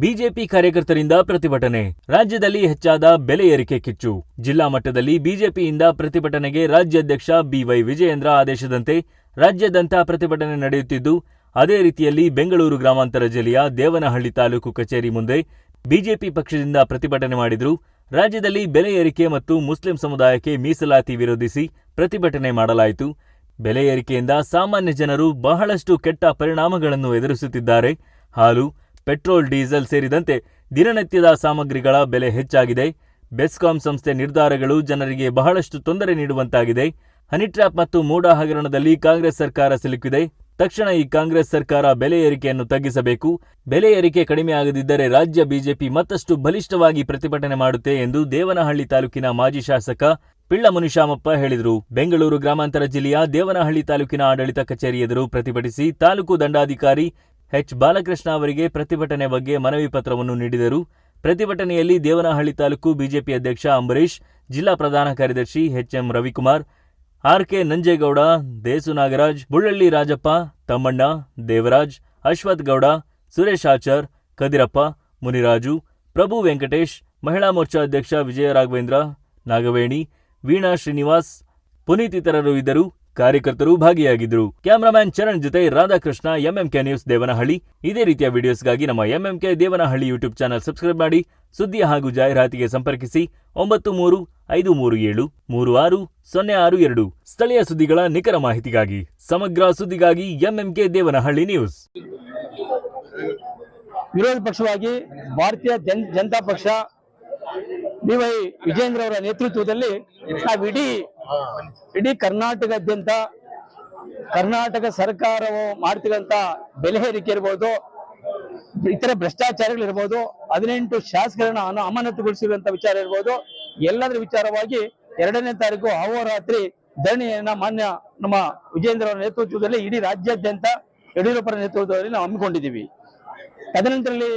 BJP ಕಾರ್ಯಕರ್ತರಿಂದ ಪ್ರತಿಭಟನೆ. ರಾಜ್ಯದಲ್ಲಿ ಹೆಚ್ಚಾದ ಬೆಲೆ ಏರಿಕೆ ಕಿಚ್ಚು. ಜಿಲ್ಲಾ ಮಟ್ಟದಲ್ಲಿ ಬಿಜೆಪಿಯಿಂದ ಪ್ರತಿಭಟನೆಗೆ ರಾಜ್ಯಾಧ್ಯಕ್ಷ ಬಿವೈ ವಿಜಯೇಂದ್ರ ಆದೇಶದಂತೆ ರಾಜ್ಯದಂತ ಪ್ರತಿಭಟನೆ ನಡೆಯುತ್ತಿದ್ದು, ಅದೇ ರೀತಿಯಲ್ಲಿ ಬೆಂಗಳೂರು ಗ್ರಾಮಾಂತರ ಜಿಲ್ಲೆಯ ದೇವನಹಳ್ಳಿ ತಾಲೂಕು ಕಚೇರಿ ಮುಂದೆ ಬಿಜೆಪಿ ಪಕ್ಷದಿಂದ ಪ್ರತಿಭಟನೆ ಮಾಡಿದ್ರು. ರಾಜ್ಯದಲ್ಲಿ ಬೆಲೆ ಏರಿಕೆ ಮತ್ತು ಮುಸ್ಲಿಂ ಸಮುದಾಯಕ್ಕೆ ಮೀಸಲಾತಿ ವಿರೋಧಿಸಿ ಪ್ರತಿಭಟನೆ ಮಾಡಲಾಯಿತು. ಬೆಲೆ ಏರಿಕೆಯಿಂದ ಸಾಮಾನ್ಯ ಜನರು ಬಹಳಷ್ಟು ಕೆಟ್ಟ ಪರಿಣಾಮಗಳನ್ನು ಎದುರಿಸುತ್ತಿದ್ದಾರೆ. ಹಾಲು ಪೆಟ್ರೋಲ್, ಡೀಸೆಲ್ ಸೇರಿದಂತೆ ದಿನನಿತ್ಯದ ಸಾಮಗ್ರಿಗಳ ಬೆಲೆ ಹೆಚ್ಚಾಗಿದೆ. ಬೆಸ್ಕಾಂ ಸಂಸ್ಥೆ ನಿರ್ಧಾರಗಳು ಜನರಿಗೆ ಬಹಳಷ್ಟು ತೊಂದರೆ ನೀಡುವಂತಾಗಿದೆ. ಹನಿಟ್ರ್ಯಾಪ್ ಮತ್ತು ಮೂಡಾ ಹಗರಣದಲ್ಲಿ ಕಾಂಗ್ರೆಸ್ ಸರ್ಕಾರ ಸಿಲುಕಿದೆ. ತಕ್ಷಣ ಈ ಕಾಂಗ್ರೆಸ್ ಸರ್ಕಾರ ಬೆಲೆ ಏರಿಕೆಯನ್ನು ತಗ್ಗಿಸಬೇಕು. ಬೆಲೆ ಏರಿಕೆ ಕಡಿಮೆ ಆಗದಿದ್ದರೆ ರಾಜ್ಯ ಬಿಜೆಪಿ ಮತ್ತಷ್ಟು ಬಲಿಷ್ಠವಾಗಿ ಪ್ರತಿಭಟನೆ ಮಾಡುತ್ತೆ ಎಂದು ದೇವನಹಳ್ಳಿ ತಾಲೂಕಿನ ಮಾಜಿ ಶಾಸಕ ಪಿಳ್ಳ ಮುನಿಶಾಮಪ್ಪ ಹೇಳಿದರು. ಬೆಂಗಳೂರು ಗ್ರಾಮಾಂತರ ಜಿಲ್ಲೆಯ ದೇವನಹಳ್ಳಿ ತಾಲೂಕಿನ ಆಡಳಿತ ಕಚೇರಿ ಎದುರು ಪ್ರತಿಭಟಿಸಿ ತಾಲೂಕು ದಂಡಾಧಿಕಾರಿ ಎಚ್. ಬಾಲಕೃಷ್ಣ ಅವರಿಗೆ ಪ್ರತಿಭಟನೆ ಬಗ್ಗೆ ಮನವಿ ಪತ್ರವನ್ನು ನೀಡಿದರು. ಪ್ರತಿಭಟನೆಯಲ್ಲಿ ದೇವನಹಳ್ಳಿ ತಾಲೂಕು ಬಿಜೆಪಿ ಅಧ್ಯಕ್ಷ ಅಂಬರೀಶ್ ಜಿಲ್ಲಾ ಪ್ರಧಾನ ಕಾರ್ಯದರ್ಶಿ ಎಚ್ಎಂ ರವಿಕುಮಾರ್, ಆರ್ಕೆ ನಂಜೇಗೌಡ ದೇಸು ನಾಗರಾಜ್ ಬುಳ್ಳಳ್ಳಿ ರಾಜಪ್ಪ, ತಮ್ಮಣ್ಣ ದೇವರಾಜ್, ಅಶ್ವಥ್ ಗೌಡ, ಸುರೇಶ್ ಆಚಾರ್, ಕದಿರಪ್ಪ, ಮುನಿರಾಜು, ಪ್ರಭು ವೆಂಕಟೇಶ್, ಮಹಿಳಾ ಮೋರ್ಚಾ ಅಧ್ಯಕ್ಷ ವಿಜಯ ರಾಘವೇಂದ್ರ, ನಾಗವೇಣಿ, ವೀಣಾ ಶ್ರೀನಿವಾಸ್, ಪುನೀತ್ ಇತರರು ಇದ್ದರು. ಕಾರ್ಯಕರ್ತರು ಭಾಗಿಯಾಗಿದ್ದರು. ಕ್ಯಾಮರಾಮ್ಯಾನ್ ಚರಣ್ ಜೊತೆ ರಾಧಾಕೃಷ್ಣ ಎಂಎಂಕೆ ನ್ಯೂಸ್ ದೇವನಹಳ್ಳಿ. ಇದೇ ರೀತಿಯ ವಿಡಿಯೋಸ್ಗಾಗಿ ನಮ್ಮ MMK Devanahalli YouTube channel subscribe ಮಾಡಿ ಸುದ್ದಿ ಹಾಗೂ ಜಾಹೀರಾತಿಗೆ ಸಂಪರ್ಕಿಸಿ ಒಂಬತ್ತು ಮೂರು ಐದು ಮೂರು ಏಳು ಮೂರು ಆರು ಸೊನ್ನೆ ಆರು ಎರಡು. ಸ್ಥಳೀಯ ಸುದ್ದಿಗಳ ನಿಖರ ಮಾಹಿತಿಗಾಗಿ ಸಮಗ್ರ ಸುದ್ದಿಗಾಗಿ ಎಂಎಂಕೆ ದೇವನಹಳ್ಳಿ ನ್ಯೂಸ್ ವಿರೋಧ ಪಕ್ಷವಾಗಿ ಭಾರತೀಯ ಜನ್, ಜನತಾ ಪಕ್ಷ ಬಿವೈ ವಿಜೇಂದ್ರ ಅವರ ನೇತೃತ್ವದಲ್ಲಿ ನಾವು ಇಡೀ ಇಡೀ ಕರ್ನಾಟಕದಾದ್ಯಂತ ಕರ್ನಾಟಕ ಸರ್ಕಾರವು ಮಾಡ್ತಿರುವಂತ ಬೆಲೆ ಏರಿಕೆ ಇರ್ಬೋದು, ಇತರ ಭ್ರಷ್ಟಾಚಾರಗಳಿರ್ಬೋದು ಹದಿನೆಂಟು ಶಾಸಕರನ್ನ ಅನು ಅಮಾನತುಗೊಳಿಸಿರುವಂತ ವಿಚಾರ ಇರ್ಬೋದು, ಎಲ್ಲದರ ವಿಚಾರವಾಗಿ ಎರಡನೇ ತಾರೀಕು ಅಹೋರಾತ್ರಿ ಧರಣಿಯನ್ನ ಮಾನ್ಯ ನಮ್ಮ ವಿಜೇಂದ್ರ ಅವರ ನೇತೃತ್ವದಲ್ಲಿ ಇಡೀ ರಾಜ್ಯಾದ್ಯಂತ ಯಡಿಯೂರಪ್ಪರ ನೇತೃತ್ವದಲ್ಲಿ ನಾವು ಹಮ್ಮಿಕೊಂಡಿದ್ದೀವಿ. ತದನಂತರದಲ್ಲಿ